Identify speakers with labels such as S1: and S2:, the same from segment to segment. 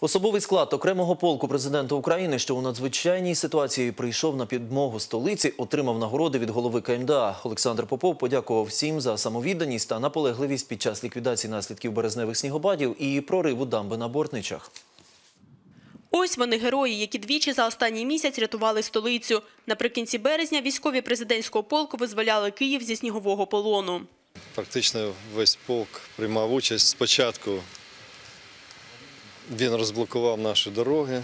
S1: Особовий склад окремого полку президента України, що у надзвичайній ситуації прийшов на підмогу столиці, отримав нагороди від голови КМДА. Олександр Попов подякував всім за самовідданість та наполегливість під час ліквідації наслідків березневих снігопадів і прориву дамби на Бортничах.
S2: Ось вони герої, які двічі за останній місяць рятували столицю. Наприкінці березня військові президентського полку визволяли Київ зі снігового полону.
S3: Практично весь полк приймав участь. Спочатку він розблокував наші дороги,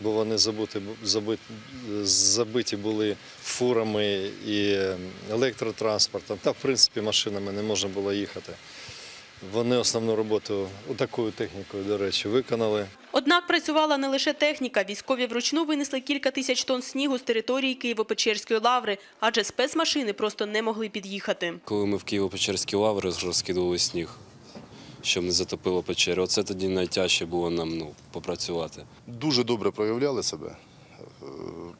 S3: бо вони забуті, забиті, забиті були фурами і електротранспортом. Та, в принципі, машинами не можна було їхати. Вони основну роботу такою технікою, до речі, виконали.
S2: Однак працювала не лише техніка. Військові вручну винесли кілька тисяч тонн снігу з території Києво-Печерської лаври, адже спецмашини просто не могли під'їхати.
S4: Коли ми в Києво-Печерській лаври розкидували сніг, щоб не затопило печеру. Оце тоді найтяжче було нам ну, попрацювати.
S5: дуже добре проявляли себе. е,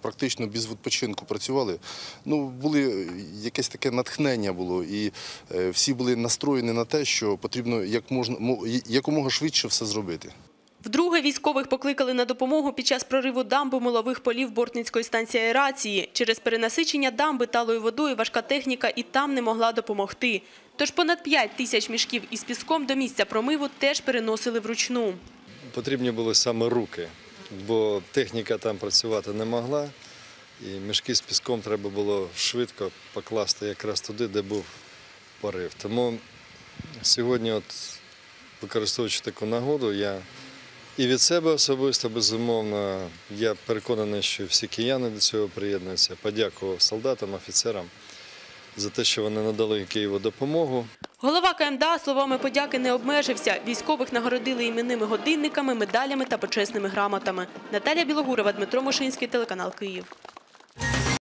S5: Практично без відпочинку працювали. Ну, були якесь таке натхнення було, і е, всі були настроєні на те, що потрібно як можна якомога швидше все зробити.
S2: Вдруге військових покликали на допомогу під час прориву дамби милових полів Бортницької станції аерації. Через перенасичення дамби талою водою важка техніка і там не могла допомогти. Тож понад 5 тисяч мішків із піском до місця промиву теж переносили вручну.
S3: Потрібні були саме руки, бо техніка там працювати не могла. І мішки з піском треба було швидко покласти якраз туди, де був порив. Тому сьогодні, от, використовуючи таку нагоду, я і від себе особисто, безумовно, я переконаний, що всі кияни до цього приєднуються. Подякував солдатам, офіцерам за те, що вони надали Києву допомогу.
S2: Голова КМДА словами подяки не обмежився. Військових нагородили іменними годинниками, медалями та почесними грамотами. Наталія Білогурова, Дмитро Мошинський, телеканал Київ.